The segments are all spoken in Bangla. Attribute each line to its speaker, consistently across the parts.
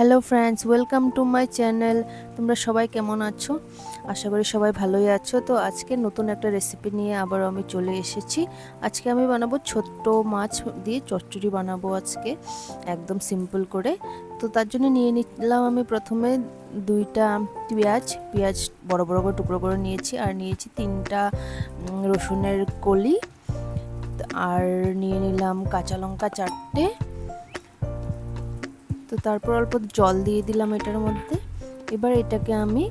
Speaker 1: Hello friends welcome to my channel তোমরা সবাই কেমন আছো? আশা করি সবাই ভালোই আছো। তো আজকে নতুন একটা রেসিপি নিয়ে আবারও আমি চলে এসেছি। আজকে আমি বানাবো ছোট্ট মাছ দিয়ে চচ্চড়ি বানাবো আজকে, একদম সিম্পল করে। তো তার জন্য নিয়ে নিলাম আমি প্রথমে দুইটা পেঁয়াজ পেঁয়াজ বড় বড় করে, টুকরো করে নিয়েছি। আর নিয়েছি তিনটা রসুনের কলি। আর নিয়ে নিলাম কাঁচা লঙ্কা চারটে। তো তারপর অল্প জল দিয়ে দিলাম এটার মধ্যে। এবার এটাকে আমি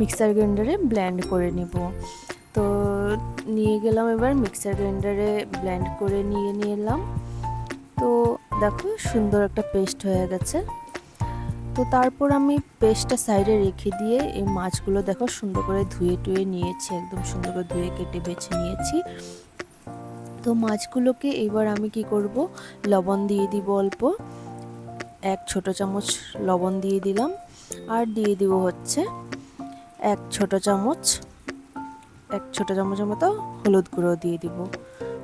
Speaker 1: মিক্সার গ্রাইন্ডারে ব্ল্যান্ড করে নিব। তো নিয়ে গেলাম এবার মিক্সার গ্রাইন্ডারে ব্ল্যান্ড করে নিয়ে নিয়ে এলাম তো দেখো সুন্দর একটা পেস্ট হয়ে গেছে। তো তারপর আমি পেস্টটা সাইডে রেখে দিয়ে এই মাছগুলো দেখো সুন্দর করে ধুয়ে টুয়ে নিয়েছি, একদম সুন্দর করে ধুয়ে কেটে বেছে নিয়েছি। তো মাছগুলোকে এবার আমি কি করব? লবণ দিয়ে দিব অল্প। এক ছোট চামচ লবণ দিয়ে দিলাম। আর দিয়ে দিব হচ্ছে এক ছোট চামচ, এক ছোট চামচের মতো হলুদ গুঁড়ো দিয়ে দিব।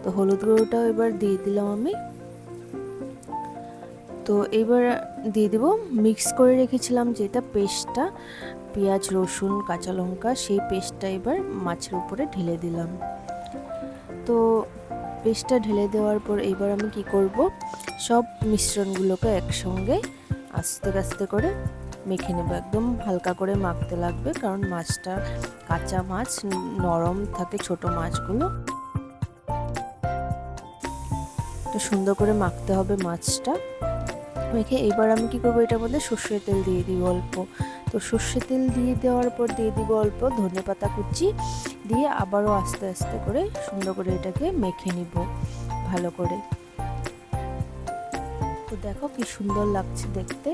Speaker 1: তো হলুদ গুঁড়োটাও এবার দিয়ে দিলাম আমি। তো এবার দিয়ে দিব, মিক্স করে রেখেছিলাম যেটা পেস্টটা, পেঁয়াজ, রসুন, কাঁচা লঙ্কা, সেই পেস্টটা এবার মাছের উপরে ঢেলে দিলাম। তো পেস্টটা ঢেলে দেওয়ার পর এবার আমি কি করব সব মিশ্রণগুলোকে একসঙ্গে আস্তে আস্তে করে মেখে নেব। একদম হালকা করে মাখতে লাগবে, কারণ মাছটা কাঁচা মাছ, নরম থাকে ছোট মাছগুলো। তো সুন্দর করে মাখতে হবে মাছটা। মেখে এবার আমি কি করব, এটার মধ্যে সর্ষের তেল দিয়ে দিব অল্প। তো সর্ষের তেল দিয়ে দেওয়ার পর দিয়ে দিব অল্প ধনে পাতা কুচি, দিয়ে আবারও আস্তে আস্তে করে সুন্দর করে এটাকে মেখে নিব ভালো করে। তো দেখো কি সুন্দর লাগছে দেখতে।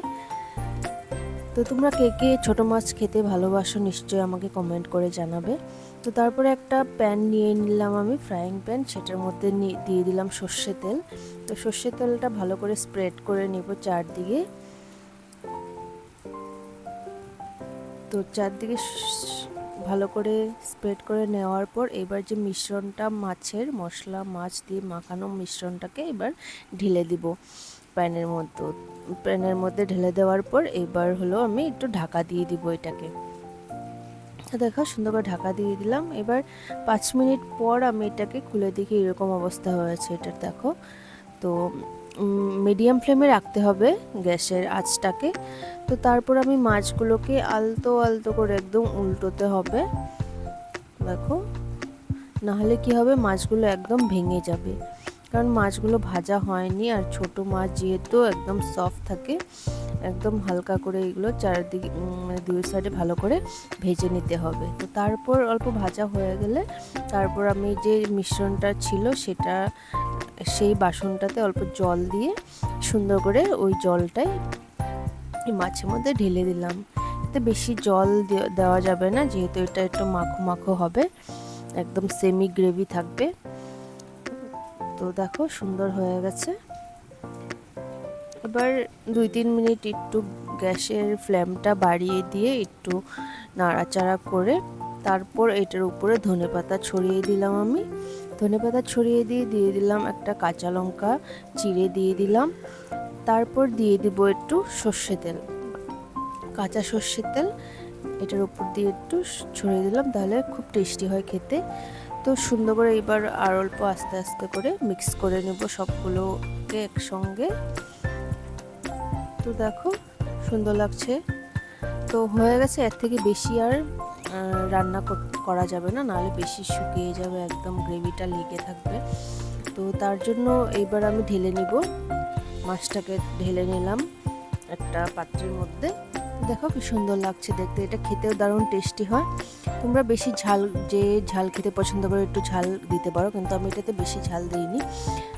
Speaker 1: তো তোমরা কে কে ছোটো মাছ খেতে ভালোবাসো নিশ্চয়ই আমাকে কমেন্ট করে জানাবে। তো তারপরে একটা প্যান নিয়ে নিলাম আমি ফ্রাইং প্যান সেটার মধ্যে দিয়ে দিলাম সর্ষে তেল। তো সর্ষে তেলটা ভালো করে স্প্রেড করে নেব চারদিকে। তো চারদিকে ভালো করে স্প্রেড করে নেওয়ার পর এবার যে মিশ্রণটা মাছের মশলা, মাছ দিয়ে মাখানো মিশ্রণটাকে এবার ঢেলে দিব প্যানের মধ্যে। প্যানের মধ্যে ঢেলে দেওয়ার পর এবার হলো আমি একটু ঢাকা দিয়ে দিব এটাকে। দেখো সুন্দর করে ঢাকা দিয়ে দিলাম। এবার পাঁচ মিনিট পর আমি এটাকে খুলে দেখি এরকম অবস্থা হয়েছে এটা দেখো। তো মিডিয়াম ফ্লেমে রাখতে হবে গ্যাসের আঁচটাকে। তো তারপর আমি মাছগুলোকে আলতো আলতো করে একদম উল্টোতে হবে। দেখো, নাহলে কি হবে, মাছগুলো একদম ভেঙে যাবে। কারণ মাছগুলো ভাজা হয়নি আর ছোট মাছ যেহেতু একদম সফট থাকে, একদম হালকা করে এগুলো চারিদিকে মানে দুই সাইডে ভালো করে ভেজে নিতে হবে। তো তারপর অল্প ভাজা হয়ে গেলে তারপর আমি যে মিশ্রণটা ছিল সেটা সেই বাসনটাতে অল্প জল দিয়ে সুন্দর করে ওই জলটাই মাছের মধ্যে ঢেলে দিলাম। এতে বেশি জল দেওয়া যাবে না, যেহেতু এটা একটু মাখো মাখো হবে, একদম সেমি গ্রেভি থাকবে। তো দেখো সুন্দর হয়ে গেছে। এবার দুই তিন মিনিট একটু গ্যাসের ফ্লেমটা বাড়িয়ে দিয়ে একটু নাড়াচাড়া করে, তারপর এটার উপরে ধনে পাতা ছড়িয়ে দিলাম আমি। ধনে পাতা ছড়িয়ে দিয়ে দিয়ে দিলাম একটা কাঁচা লঙ্কা, চিড়ে দিয়ে দিলাম। তারপর দিয়ে দিব একটু সর্ষে তেল। কাঁচা সর্ষের তেল, এটার উপর দিয়ে একটু ছড়িয়ে দিলাম, তাহলে খুব টেস্টি হয় খেতে। তো সুন্দর করে এবার আর অল্প আস্তে আস্তে করে মিক্স করে নেব সবগুলোকে একসঙ্গে। তো দেখো, সুন্দর লাগছে। তো হয়ে গেছে, এর থেকে বেশি আর রান্না করা যাবে না, নাহলে বেশি শুকিয়ে যাবে, একদম গ্রেভিটা লেগে থাকবে। তো তার জন্য এইবার আমি ঢেলে নিব। মাছটাকে ঢেলে নিলাম একটা পাত্রের মধ্যে। দেখো কি সুন্দর লাগছে দেখতে, এটা খেতেও দারুণ টেস্টি হয়। তোমরা বেশি ঝাল, যে ঝাল খেতে পছন্দ করো একটু ঝাল দিতে পারো, কিন্তু আমি এটাতে বেশি ঝাল দিইনি।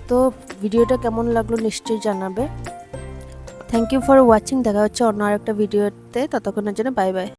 Speaker 1: তো ভিডিওটা কেমন লাগল নিশ্চয়ই জানাবে। থ্যাংক ইউ ফর ওয়াচিং দেখা হচ্ছে অন্য আরেকটা ভিডিওতে, ততক্ষণের জন্য বাই বাই